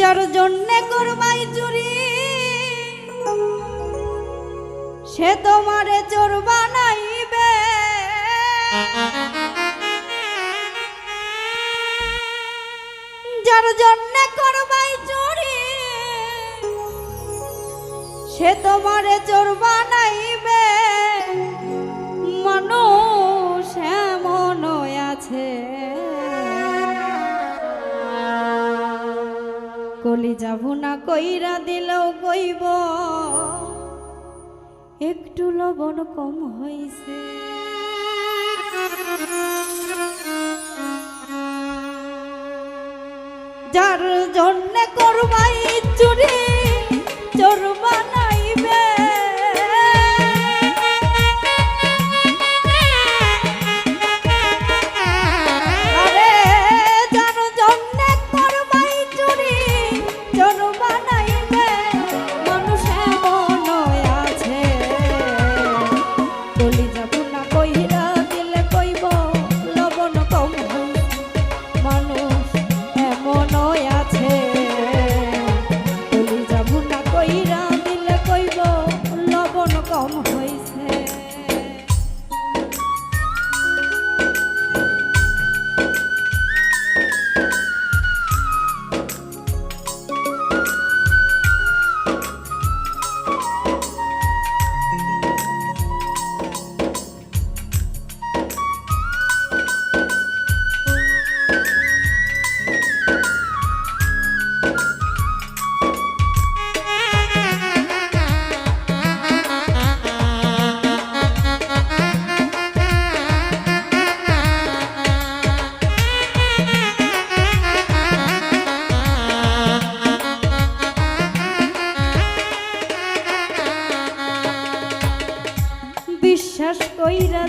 যার জন্যে করবাই চুরি। সে তোমারে চোর নাইবে যার জন্যে করবাই চুরি, সে তোমারে চোর নাইবে কলি যাব না কইরা দিলেও কইব। একটু লবণ কম হইছে। যার জন্য করবাই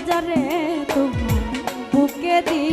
হাজারে তোমার বুকে দিয়ে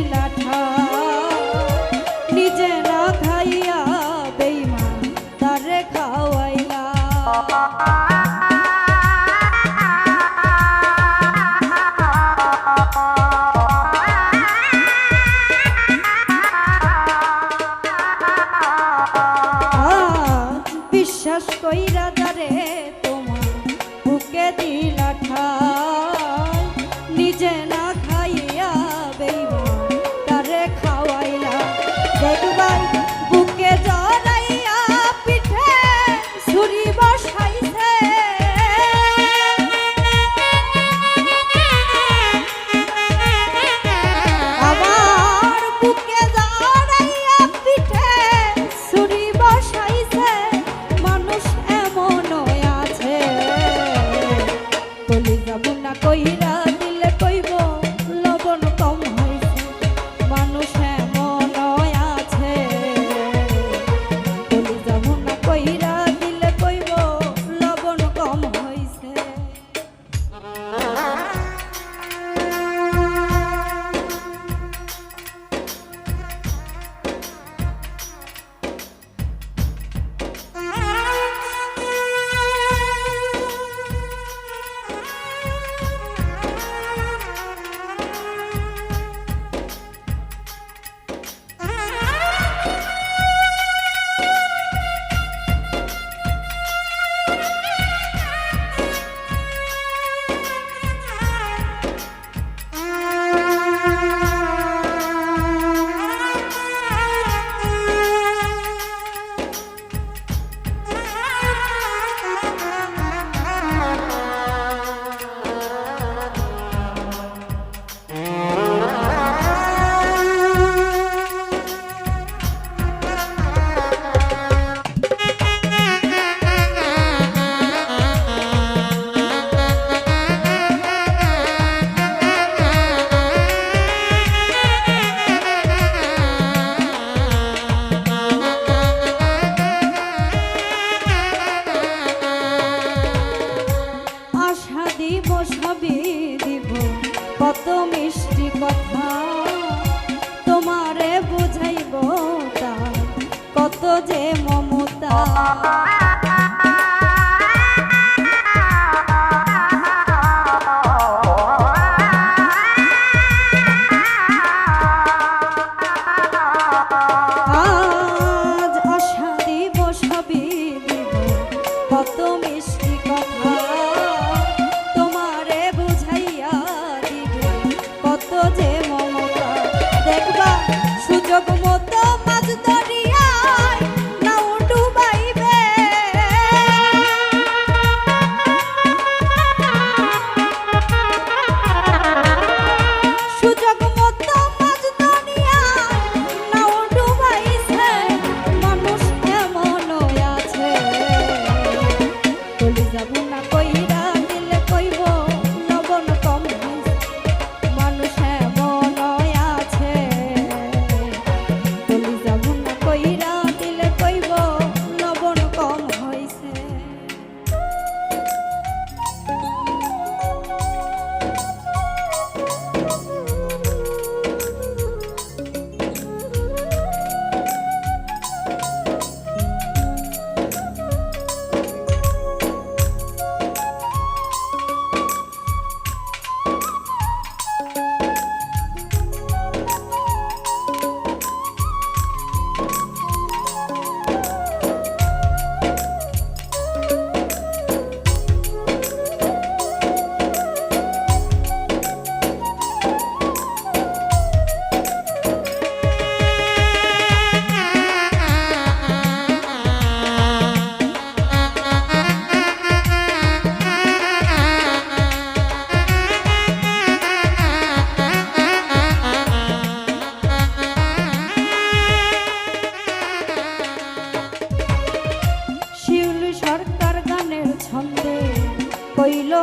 দেখা দিব সবে দিব। কত মিষ্টি কথা তোমারে বুঝাইব কত যে মমতা।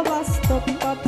বাস্তব কথা